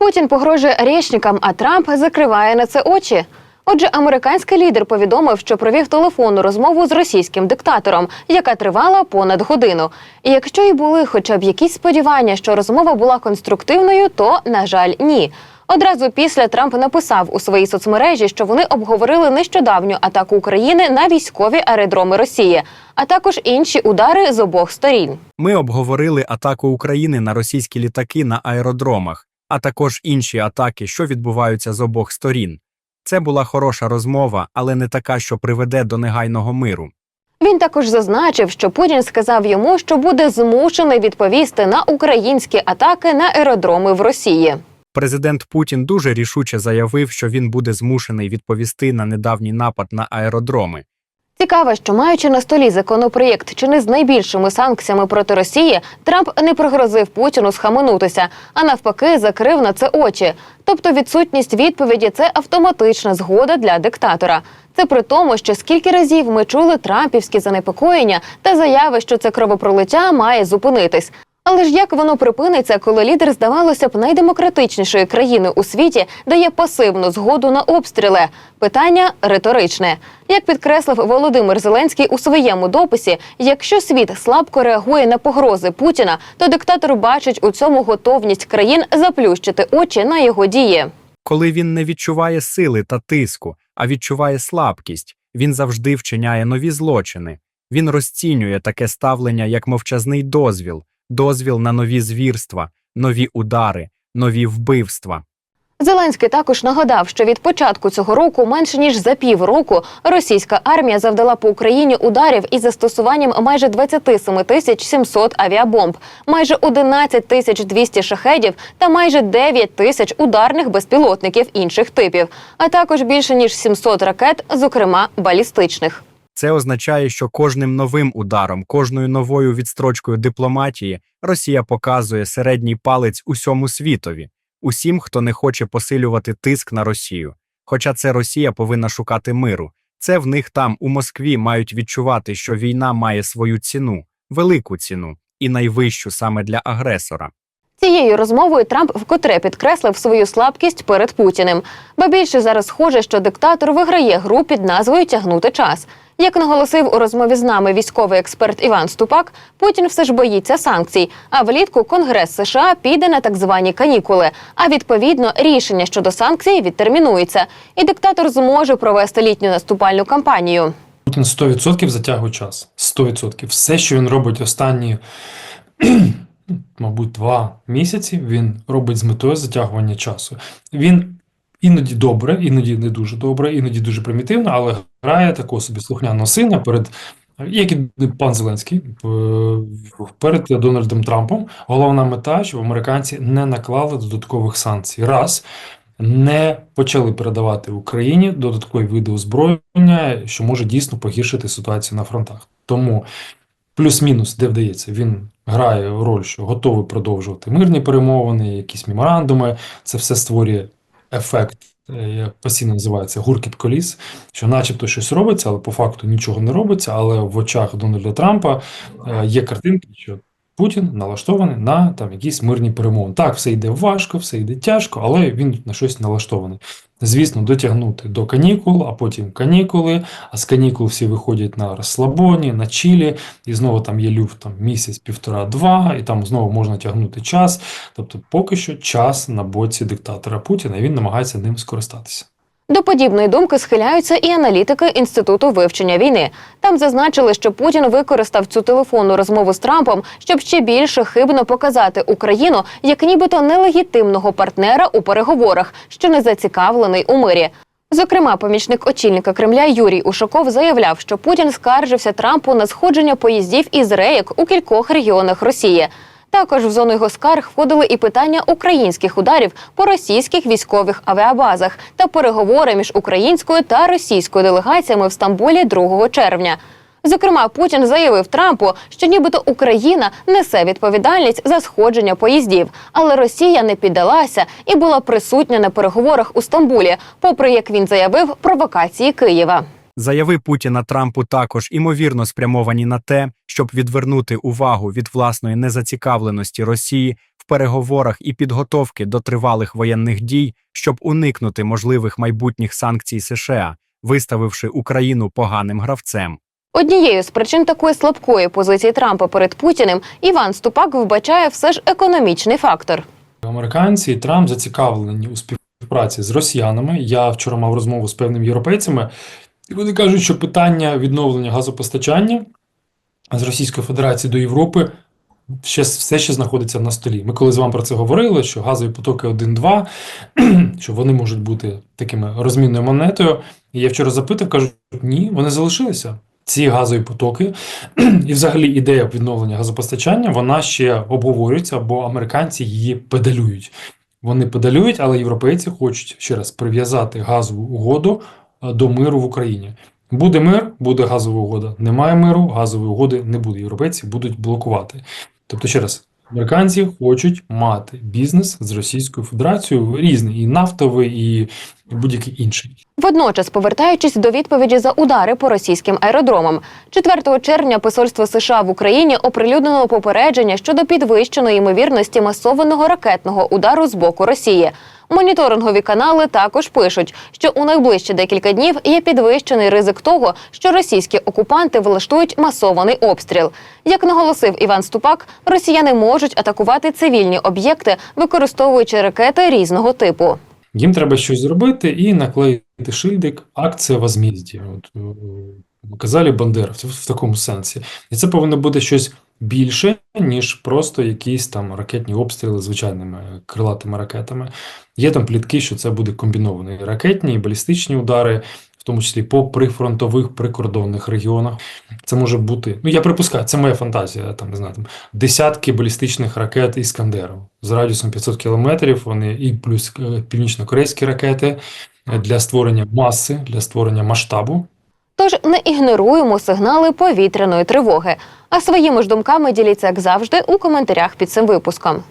Путін погрожує речникам, а Трамп закриває на це очі. Отже, американський лідер повідомив, що провів телефонну розмову з російським диктатором, яка тривала понад годину. І якщо й були хоча б якісь сподівання, що розмова була конструктивною, то на жаль, ні. Одразу після Трамп написав у своїй соцмережі, що вони обговорили нещодавню атаку України на військові аеродроми Росії, а також інші удари з обох сторін. Ми обговорили атаку України на російські літаки на аеродромах, а також інші атаки, що відбуваються з обох сторін. Це була хороша розмова, але не така, що приведе до негайного миру. Він також зазначив, що Путін сказав йому, що буде змушений відповісти на українські атаки на аеродроми в Росії. Президент Путін дуже рішуче заявив, що він буде змушений відповісти на недавній напад на аеродроми. Цікаво, що маючи на столі законопроєкт чи не з найбільшими санкціями проти Росії, Трамп не пригрозив Путіну схаменутися, а навпаки, закрив на це очі. Тобто, відсутність відповіді це автоматична згода для диктатора. Це при тому, що скільки разів ми чули трампівські занепокоєння та заяви, що це кровопролиття має зупинитись. Але ж як воно припиниться, коли лідер, здавалося б, найдемократичнішої країни у світі дає пасивну згоду на обстріли? Питання риторичне. Як підкреслив Володимир Зеленський у своєму дописі, якщо світ слабко реагує на погрози Путіна, то диктатор бачить у цьому готовність країн заплющити очі на його дії. Коли він не відчуває сили та тиску, а відчуває слабкість, він завжди вчиняє нові злочини. Він розцінює таке ставлення як мовчазний дозвіл, дозвіл на нові звірства, нові удари, нові вбивства. Зеленський також нагадав, що від початку цього року менше ніж за півроку російська армія завдала по Україні ударів із застосуванням майже 27 тисяч 700 авіабомб, майже 11 тисяч 200 шахедів та майже 9 тисяч ударних безпілотників інших типів, а також більше ніж 700 ракет, зокрема балістичних. Це означає, що кожним новим ударом, кожною новою відстрочкою дипломатії Росія показує середній палець усьому світові, усім, хто не хоче посилювати тиск на Росію. Хоча це Росія повинна шукати миру. Це в них там, у Москві, мають відчувати, що війна має свою ціну, велику ціну, і найвищу саме для агресора. Цією розмовою Трамп вкотре підкреслив свою слабкість перед Путіним. Ба більше зараз схоже, що диктатор виграє гру під назвою Тягнути час. Як наголосив у розмові з нами військовий експерт Іван Ступак, Путін все ж боїться санкцій. А влітку Конгрес США піде на так звані канікули. А відповідно рішення щодо санкцій відтермінується, і диктатор зможе провести літню наступальну кампанію. Путін 100% затягує час. 100%. Все, що він робить останні, мабуть, два місяці, він робить з метою затягування часу. Він іноді добре, іноді не дуже добре, іноді дуже примітивно, але грає такого собі слухняного сина перед. Як і пан Зеленський перед Дональдом Трампом, головна мета, щоб американці не наклали додаткових санкцій. Раз не почали передавати Україні додаткові види озброєння, що може дійсно погіршити ситуацію на фронтах. Тому плюс-мінус, де вдається, він грає роль, що готовий продовжувати мирні перемовини, якісь меморандуми. Це все створює ефект, е, як постійно називається гуркіт коліс, що начебто щось робиться, але по факту нічого не робиться. Але в очах Дональда Трампа е, є картинки, що Путін налаштований на там якісь мирні перемовини. Так, все йде важко, все йде тяжко, але він на щось налаштований. Звісно, дотягнути до канікул, а потім канікули. А з канікул всі виходять на розслабоні, на чілі, і знову там є люфт там місяць, півтора-два, і там знову можна тягнути час. Тобто, поки що час на боці диктатора Путіна, і він намагається ним скористатися. До подібної думки схиляються і аналітики інституту вивчення війни. Там зазначили, що Путін використав цю телефонну розмову з Трампом, щоб ще більше хибно показати Україну як нібито нелегітимного партнера у переговорах, що не зацікавлений у мирі. Зокрема, помічник очільника Кремля Юрій Ушаков заявляв, що Путін скаржився Трампу на сходження поїздів із рейок у кількох регіонах Росії. Також в зону його скарг входили і питання українських ударів по російських військових авіабазах та переговори між українською та російською делегаціями в Стамбулі 2 червня. Зокрема, Путін заявив Трампу, що нібито Україна несе відповідальність за сходження поїздів, але Росія не піддалася і була присутня на переговорах у Стамбулі, попри як він заявив провокації Києва. Заяви Путіна Трампу також імовірно спрямовані на те, щоб відвернути увагу від власної незацікавленості Росії в переговорах і підготовки до тривалих воєнних дій, щоб уникнути можливих майбутніх санкцій США, виставивши Україну поганим гравцем. Однією з причин такої слабкої позиції Трампа перед Путіним Іван Ступак вбачає все ж економічний фактор. Американці і Трамп зацікавлені у співпраці з росіянами. Я вчора мав розмову з певними європейцями, і вони кажуть, що питання відновлення газопостачання з Російської Федерації до Європи ще, все ще знаходиться на столі. Ми коли з вами про це говорили, що газові потоки 1-2, що вони можуть бути такими розмінною монетою. І я вчора запитав, кажуть, ні, вони залишилися. Ці газові потоки і взагалі ідея відновлення газопостачання вона ще обговорюється, бо американці її педалюють. Вони педалюють, але європейці хочуть ще раз прив'язати газову угоду до миру в Україні. Буде мир, буде газова угода. Немає миру, газової угоди не буде. Європейці будуть блокувати. Тобто, ще раз, американці хочуть мати бізнес з Російською Федерацією різний, і нафтовий, і будь-який інший. Водночас, повертаючись до відповіді за удари по російським аеродромам, 4 червня посольство США в Україні оприлюднило попередження щодо підвищеної ймовірності масованого ракетного удару з боку Росії. Моніторингові канали також пишуть, що у найближчі декілька днів є підвищений ризик того, що російські окупанти влаштують масований обстріл. Як наголосив Іван Ступак, росіяни можуть атакувати цивільні об'єкти, використовуючи ракети різного типу. Їм треба щось зробити і наклеїти шильдик акція возмездия. От, е, казали бандеровці в такому сенсі. І це повинно бути щось більше, ніж просто якісь там ракетні обстріли звичайними крилатими ракетами. Є там плітки, що це буде комбіновані ракетні і балістичні удари, в тому числі по прифронтових прикордонних регіонах. Це може бути, ну я припускаю, це моя фантазія, там не знаю, там десятки балістичних ракет Іскандеру з радіусом 500 кілометрів. Вони і плюс е, північно-корейські ракети для створення маси, для створення масштабу. Тож не ігноруємо сигнали повітряної тривоги. А своїми ж думками діліться, як завжди, у коментарях під цим випуском.